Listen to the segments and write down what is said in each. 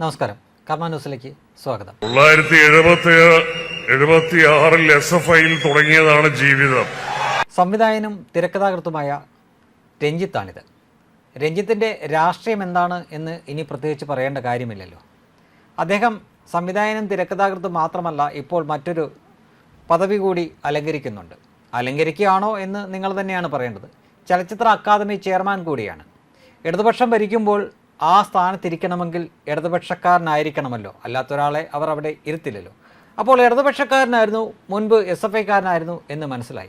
നമസ്കാരം. കർമ്മ ന്യൂസിലേക്ക് സ്വാഗതം. തൊള്ളായിരത്തി എഴുപത്തി എഴുപത്തി ആറിൽ എസ് എഫ് ഐയിൽ തുടങ്ങിയതാണ് ജീവിതം. സംവിധായകനും തിരക്കഥാകൃത്തുമായ രഞ്ജിത്താണിത്. രഞ്ജിത്തിന്റെ രാഷ്ട്രീയം എന്താണ് എന്ന് ഇനി പ്രത്യേകിച്ച് പറയേണ്ട കാര്യമില്ലല്ലോ. അദ്ദേഹം സംവിധായകനും തിരക്കഥാകൃത്തും മാത്രമല്ല ഇപ്പോൾ മറ്റൊരു പദവി കൂടി അലങ്കരിക്കുന്നുണ്ട്. അലങ്കരിക്കുകയാണോ എന്ന് നിങ്ങൾ തന്നെയാണ് പറയേണ്ടത്. ചലച്ചിത്ര അക്കാദമി ചെയർമാൻ കൂടിയാണ്. ഇടതുപക്ഷം ഭരിക്കുമ്പോൾ ആ സ്ഥാനത്തിരിക്കണമെങ്കിൽ ഇടതുപക്ഷക്കാരനായിരിക്കണമല്ലോ. അല്ലാത്തൊരാളെ അവർ അവിടെ ഇരുത്തില്ലല്ലോ. അപ്പോൾ ഇടതുപക്ഷക്കാരനായിരുന്നു മുൻപ് എസ് എഫ് ഐക്കാരനായിരുന്നു എന്ന് മനസ്സിലായി.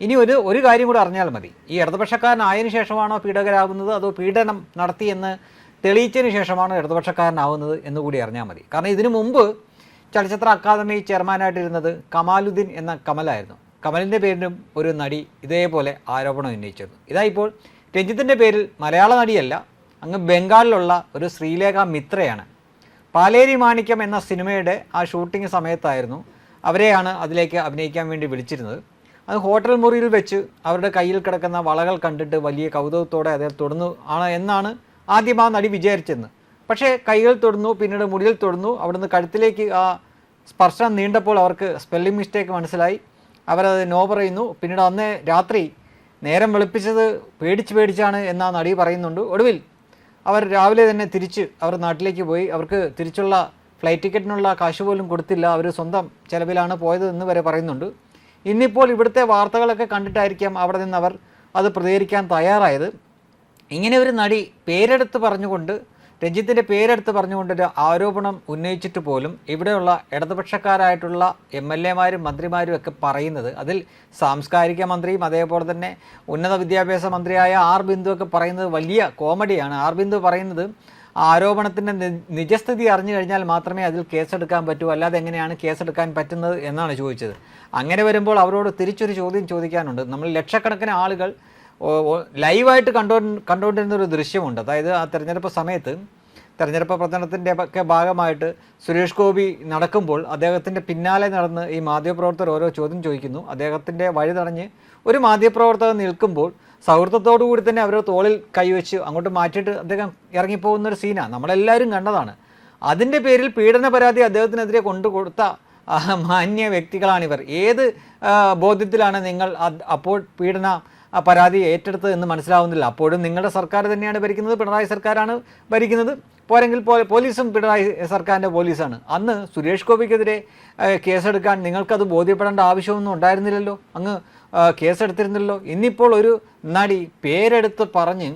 ഇനി ഒരു ഒരു കാര്യം കൂടി അറിഞ്ഞാൽ മതി. ഈ ഇടതുപക്ഷക്കാരനായതിനു ശേഷമാണോ പീഡകരാകുന്നത് അതോ പീഡനം നടത്തിയെന്ന് തെളിയിച്ചതിന് ശേഷമാണോ ഇടതുപക്ഷക്കാരനാവുന്നത് എന്ന് കൂടി അറിഞ്ഞാൽ മതി. കാരണം ഇതിനു മുമ്പ് ചലച്ചിത്ര അക്കാദമി ചെയർമാനായിട്ടിരുന്നത് കമാലുദ്ദീൻ എന്ന കമലായിരുന്നു. കമലിന്റെ പേരിലും ഒരു നടി ഇതേപോലെ ആരോപണം ഉന്നയിച്ചിരുന്നു. ഇതായിപ്പോൾ രഞ്ജിത്തിന്റെ പേരിൽ മലയാള നടിയല്ല അങ്ങ് ബംഗാളിലുള്ള ഒരു ശ്രീലേഖ മിത്രയാണ്. പാലേരി മാണിക്യം എന്ന സിനിമയുടെ ആ ഷൂട്ടിംഗ് സമയത്തായിരുന്നു അവരെയാണ് അതിലേക്ക് അഭിനയിക്കാൻ വേണ്ടി വിളിച്ചിരുന്നത്. അത് ഹോട്ടൽ മുറിയിൽ വെച്ച് അവരുടെ കയ്യിൽ കിടക്കുന്ന വളകൾ കണ്ടിട്ട് വലിയ കൗതുകത്തോടെ അദ്ദേഹം തൊടുന്നു ആണ് എന്നാണ് ആദ്യം ആ നടി വിചാരിച്ചെന്ന്. പക്ഷേ കൈകൾ തൊടുന്നു പിന്നീട് മുടിയിൽ തൊടുന്നു അവിടുന്ന് കഴുത്തിലേക്ക് ആ സ്പർശനം നീണ്ടപ്പോൾ അവർക്ക് സ്പെല്ലിംഗ് മിസ്റ്റേക്ക് മനസ്സിലായി. അവരത് നോ പറയുന്നു. പിന്നീട് അന്ന് രാത്രി നേരം വെളുപ്പിച്ചത് പേടിച്ച് പേടിച്ചാണ് എന്ന് നടി പറയുന്നുണ്ട്. ഒടുവിൽ അവർ രാവിലെ തന്നെ തിരിച്ച് അവർ നാട്ടിലേക്ക് പോയി. അവർക്ക് തിരിച്ചുള്ള ഫ്ലൈറ്റ് ടിക്കറ്റിനുള്ള കാശ് പോലും കൊടുത്തില്ല. അവർ സ്വന്തം ചിലവിലാണ് പോയത് എന്ന് വരെ പറയുന്നുണ്ട്. ഇന്നിപ്പോൾ ഇവിടുത്തെ വാർത്തകളൊക്കെ കണ്ടിട്ടായിരിക്കാം അവിടെ നിന്ന് അവർ അത് പ്രതികരിക്കാൻ തയ്യാറായത്. ഇങ്ങനെ ഒരു നടി പേരെടുത്ത് പറഞ്ഞുകൊണ്ട് രഞ്ജിത്തിന്റെ പേരെടുത്ത് പറഞ്ഞുകൊണ്ടൊരു ആരോപണം ഉന്നയിച്ചിട്ട് പോലും ഇവിടെയുള്ള ഇടതുപക്ഷക്കാരായിട്ടുള്ള എം എൽ എമാരും മന്ത്രിമാരും ഒക്കെ പറയുന്നത് അതിൽ സാംസ്കാരിക മന്ത്രിയും അതേപോലെ തന്നെ ഉന്നത വിദ്യാഭ്യാസ മന്ത്രിയായ ആർ ബിന്ദു ഒക്കെ പറയുന്നത് വലിയ കോമഡിയാണ്. ആർ ബിന്ദു പറയുന്നത് ആരോപണത്തിന്റെ നിജസ്ഥിതി അറിഞ്ഞു കഴിഞ്ഞാൽ മാത്രമേ അതിൽ കേസെടുക്കാൻ പറ്റൂ അല്ലാതെ എങ്ങനെയാണ് കേസെടുക്കാൻ പറ്റുന്നത് എന്നാണ് ചോദിച്ചത്. അങ്ങനെ വരുമ്പോൾ അവരോട് തിരിച്ചൊരു ചോദ്യം ചോദിക്കാനുണ്ട്. നമ്മൾ ലക്ഷക്കണക്കിന് ആളുകൾ ലൈവായിട്ട് കണ്ടോ കണ്ടുകൊണ്ടിരുന്ന ഒരു ദൃശ്യമുണ്ട്. അതായത് ആ തിരഞ്ഞെടുപ്പ് സമയത്ത് തെരഞ്ഞെടുപ്പ് പ്രചരണത്തിന്റെ ഒക്കെ ഭാഗമായിട്ട് സുരേഷ് ഗോപി നടക്കുമ്പോൾ അദ്ദേഹത്തിന്റെ പിന്നാലെ നടന്ന് ഈ മാധ്യമപ്രവർത്തകർ ഓരോ ചോദ്യം ചോദിക്കുന്നു. അദ്ദേഹത്തിന്റെ വഴി തടഞ്ഞ് ഒരു മാധ്യമപ്രവർത്തകർ നിൽക്കുമ്പോൾ സൗഹൃദത്തോടു കൂടി തന്നെ അവരുടെ തോളിൽ കൈവച്ച് അങ്ങോട്ട് മാറ്റിയിട്ട് അദ്ദേഹം ഇറങ്ങിപ്പോകുന്ന ഒരു സീനാണ് നമ്മളെല്ലാവരും കണ്ടതാണ്. അതിന്റെ പേരിൽ പീഡന പരാതി അദ്ദേഹത്തിനെതിരെ കൊണ്ടു കൊടുത്ത മാന്യ വ്യക്തികളാണിവർ. ഏത് ബോധ്യത്തിലാണ് നിങ്ങൾ അപ്പോൾ പീഡന ആ പരാതി ഏറ്റെടുത്തത് എന്ന് മനസ്സിലാവുന്നില്ല. അപ്പോഴും നിങ്ങളുടെ സർക്കാർ തന്നെയാണ് ഭരിക്കുന്നത് പിണറായി സർക്കാരാണ് ഭരിക്കുന്നത്. പോരെങ്കിൽ പോലീസും പിണറായി സർക്കാരിന്റെ പോലീസാണ്. അന്ന് സുരേഷ് ഗോപിക്കെതിരെ കേസെടുക്കാൻ നിങ്ങൾക്കത് ബോധ്യപ്പെടേണ്ട ആവശ്യമൊന്നും ഉണ്ടായിരുന്നില്ലല്ലോ. അങ്ങ് കേസെടുത്തിരുന്നല്ലോ ഇന്നിപ്പോൾ ഒരു നടി പേരെടുത്ത് പറഞ്ഞ്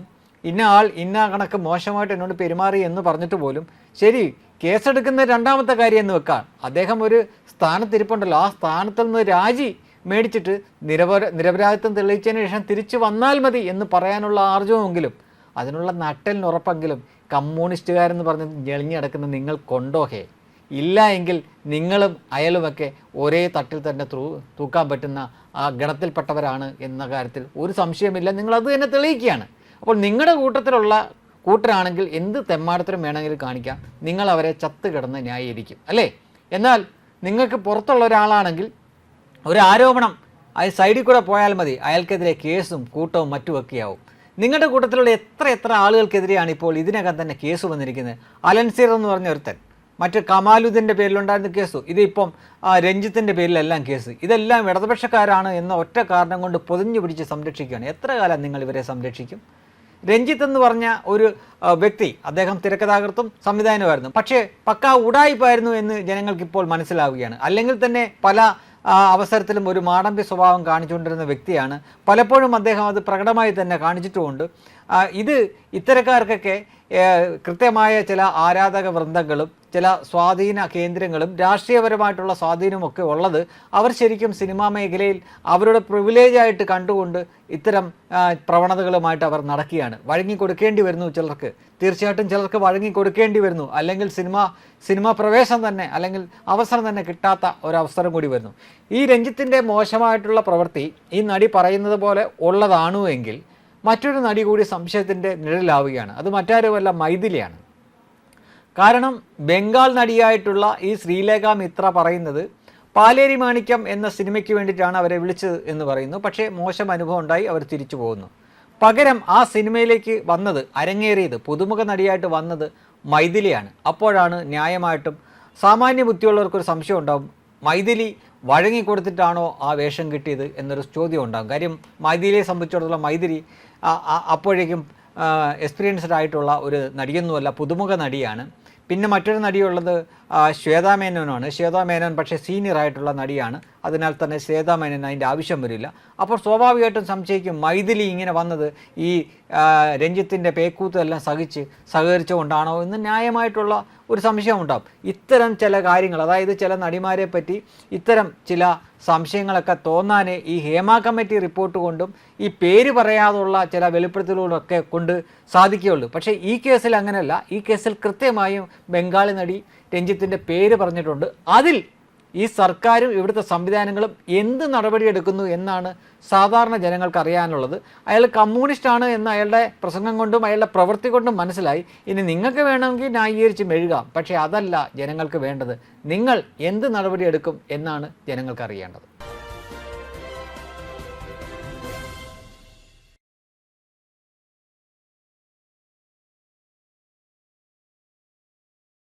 ഇന്ന ആൾ ഇന്ന കണക്ക് മോശമായിട്ട് എന്നോട് പെരുമാറി എന്ന് പറഞ്ഞിട്ട് പോലും ശരി കേസെടുക്കുന്ന രണ്ടാമത്തെ കാര്യം എന്ന് വെക്കാം. അദ്ദേഹം ഒരു സ്ഥാനത്തിരിപ്പുണ്ടല്ലോ. ആ സ്ഥാനത്തിൽ നിന്ന് രാജി മേടിച്ചിട്ട് നിരപര നിരപരാധിത്വം തെളിയിച്ചതിന് ശേഷം തിരിച്ചു വന്നാൽ മതി എന്ന് പറയാനുള്ള ആർജവമെങ്കിലും അതിനുള്ള നട്ടലിനുറപ്പെങ്കിലും കമ്മ്യൂണിസ്റ്റുകാരെന്ന് പറഞ്ഞ് ഞെളിഞ്ഞടക്കുന്ന നിങ്ങൾ കൊണ്ടോഹേ ഇല്ല എങ്കിൽ നിങ്ങളും അയലുമൊക്കെ ഒരേ തട്ടിൽ തന്നെ തൂ തൂക്കാൻ പറ്റുന്ന ആ ഗണത്തിൽപ്പെട്ടവരാണ് എന്ന കാര്യത്തിൽ ഒരു സംശയമില്ല നിങ്ങൾ അത് തന്നെ തെളിയിക്കുകയാണ്. അപ്പോൾ നിങ്ങളുടെ കൂട്ടത്തിലുള്ള കൂട്ടരാണെങ്കിൽ എന്ത് തെമ്മാടത്തിനും വേണമെങ്കിലും കാണിക്കാം. നിങ്ങൾ അവരെ ന്യായീകരിക്കും. അല്ലേ? എന്നാൽ നിങ്ങൾക്ക് പുറത്തുള്ള ഒരാളാണെങ്കിൽ ഒരു ആരോപണം. അത് സൈഡിൽ കൂടെ പോയാൽ മതി. അയാൾക്കെതിരെ കേസും കൂട്ടവും മറ്റുമൊക്കെയാവും. നിങ്ങളുടെ കൂട്ടത്തിലുള്ള എത്ര എത്ര ആളുകൾക്കെതിരെയാണ് ഇപ്പോൾ ഇതിനകം തന്നെ കേസ് വന്നിരിക്കുന്നത്? അലൻസീർ എന്ന് പറഞ്ഞ ഒരുത്തൻ. മറ്റ് കമാലുദ്ദീന്റെ പേരിലുണ്ടായിരുന്ന കേസ്. ഇതിപ്പം ആ, രഞ്ജിത്തിന്റെ പേരിലെല്ലാം കേസ്. ഇതെല്ലാം ഇടതുപക്ഷക്കാരാണ് എന്ന ഒറ്റ കാരണം കൊണ്ട് പൊതിഞ്ഞു പിടിച്ച് സംരക്ഷിക്കുകയാണ്. എത്ര കാലം നിങ്ങൾ ഇവരെ സംരക്ഷിക്കും? രഞ്ജിത്ത് എന്ന് പറഞ്ഞ ഒരു വ്യക്തി അദ്ദേഹം തിരക്കഥാകൃത്തും സംവിധാനമായിരുന്നു പക്ഷേ പക്കാ ഉടായിപ്പായിരുന്നു എന്ന് ജനങ്ങൾക്ക് ഇപ്പോൾ മനസ്സിലാവുകയാണ്. അല്ലെങ്കിൽ തന്നെ പല ആ, അവസരത്തിലും ഒരു മാടമ്പി സ്വഭാവം കാണിച്ചുകൊണ്ടിരുന്ന വ്യക്തിയാണ്. പലപ്പോഴും അദ്ദേഹം അത് പ്രകടമായി തന്നെ കാണിച്ചിട്ടുമുണ്ട്. ഇത് ഇത്തരക്കാർക്കൊക്കെ കൃത്യമായ ചില ആരാധക വൃന്ദങ്ങളും ചില സ്വാധീന കേന്ദ്രങ്ങളും രാഷ്ട്രീയപരമായിട്ടുള്ള സ്വാധീനമൊക്കെ ഉള്ളത് അവർ ശരിക്കും സിനിമാ മേഖലയിൽ അവരുടെ പ്രിവിലേജായിട്ട് കണ്ടുകൊണ്ട് ഇത്തരം പ്രവണതകളുമായിട്ട് അവർ നടക്കുകയാണ്. വഴങ്ങി കൊടുക്കേണ്ടി വരുന്നു ചിലർക്ക്. തീർച്ചയായിട്ടും ചിലർക്ക് വഴങ്ങി കൊടുക്കേണ്ടി വരുന്നു. അല്ലെങ്കിൽ സിനിമ സിനിമ പ്രവേശം തന്നെ അല്ലെങ്കിൽ അവസരം തന്നെ കിട്ടാത്ത ഒരവസരം കൂടി വരുന്നു. ഈ രഞ്ജിത്തിന്റെ മോശമായിട്ടുള്ള പ്രവൃത്തി ഈ നടി പറയുന്നത് പോലെ ഉള്ളതാണു എങ്കിൽ മറ്റൊരു നടി കൂടി സംശയത്തിന്റെ നിഴലാവുകയാണ് അത് മറ്റാരുമല്ല മൈഥിലിയാണ്. കാരണം ബംഗാൾ നടിയായിട്ടുള്ള ഈ ശ്രീലേഖ മിത്ര പറയുന്നത് പാലേരി മാണിക്യം എന്ന സിനിമയ്ക്ക് വേണ്ടിയിട്ടാണ് അവരെ വിളിച്ചത് എന്ന് പറയുന്നു. പക്ഷേ മോശം അനുഭവം ഉണ്ടായി അവർ തിരിച്ചു പോകുന്നു. പകരം ആ സിനിമയിലേക്ക് വന്നത് അരങ്ങേറിയത് പുതുമുഖ നടിയായിട്ട് വന്നത് മൈഥിലിയാണ്. അപ്പോഴാണ് ന്യായമായിട്ടും സാമാന്യ ബുദ്ധിയുള്ളവർക്കൊരു സംശയം ഉണ്ടാവും മൈഥിലി വഴങ്ങിക്കൊടുത്തിട്ടാണോ ആ വേഷം കിട്ടിയത് എന്നൊരു ചോദ്യം ഉണ്ടാകും കാര്യം മൈഥിലിയെ സംബന്ധിച്ചിടത്തോളം മൈഥിലി അപ്പോഴേക്കും എക്സ്പീരിയൻസ്ഡ് ആയിട്ടുള്ള ഒരു നടിയൊന്നുമല്ല പുതുമുഖ നടിയാണ്. പിന്നെ മറ്റൊരു നടിയുള്ളത് ശ്വേതാ മേനോനാണ്. ശ്വേതാ മേനോൻ പക്ഷേ സീനിയർ ആയിട്ടുള്ള നടിയാണ്. അതിനാൽ തന്നെ ശ്വേതാ മേനോൻ അതിന്റെ ആവശ്യം വരില്ല. അപ്പോൾ സ്വാഭാവികമായിട്ടും സംശയിക്കും മൈഥിലി ഇങ്ങനെ വന്നത് ഈ രഞ്ജിത്തിന്റെ പേക്കൂത്തെല്ലാം സഹിച്ച് സഹകരിച്ചുകൊണ്ടാണോ എന്ന് ന്യായമായിട്ടുള്ള ഒരു സംശയം ഉണ്ടാവും. ഇത്തരം ചില കാര്യങ്ങൾ അതായത് ചില നടിമാരെ പറ്റി ഇത്തരം ചില സംശയങ്ങളൊക്കെ തോന്നാനേ ഈ ഹേമ കമ്മിറ്റി റിപ്പോർട്ട് കൊണ്ടും ഈ പേര് പറയാതുള്ള ചില വെളിപ്പെടുത്തലുകളൊക്കെ കൊണ്ട് സാധിക്കുകയുള്ളൂ. പക്ഷേ ഈ കേസിൽ അങ്ങനെയല്ല. ഈ കേസിൽ കൃത്യമായും ബംഗാളി നടി രഞ്ജിത്തിന്റെ പേര് പറഞ്ഞിട്ടുണ്ട്. അതിൽ ഈ സർക്കാരും ഇവിടുത്തെ സംവിധാനങ്ങളും എന്ത് നടപടിയെടുക്കുന്നു എന്നാണ് സാധാരണ ജനങ്ങൾക്ക് അറിയാനുള്ളത്. അയാൾ ആണ് എന്ന് അയാളുടെ പ്രസംഗം കൊണ്ടും അയാളുടെ പ്രവൃത്തി കൊണ്ടും മനസ്സിലായി. ഇനി നിങ്ങൾക്ക് വേണമെങ്കിൽ ന്യായീകരിച്ച് മെഴുകാം. പക്ഷേ അതല്ല ജനങ്ങൾക്ക് വേണ്ടത്. നിങ്ങൾ എന്ത് നടപടിയെടുക്കും എന്നാണ് ജനങ്ങൾക്ക് അറിയേണ്ടത്.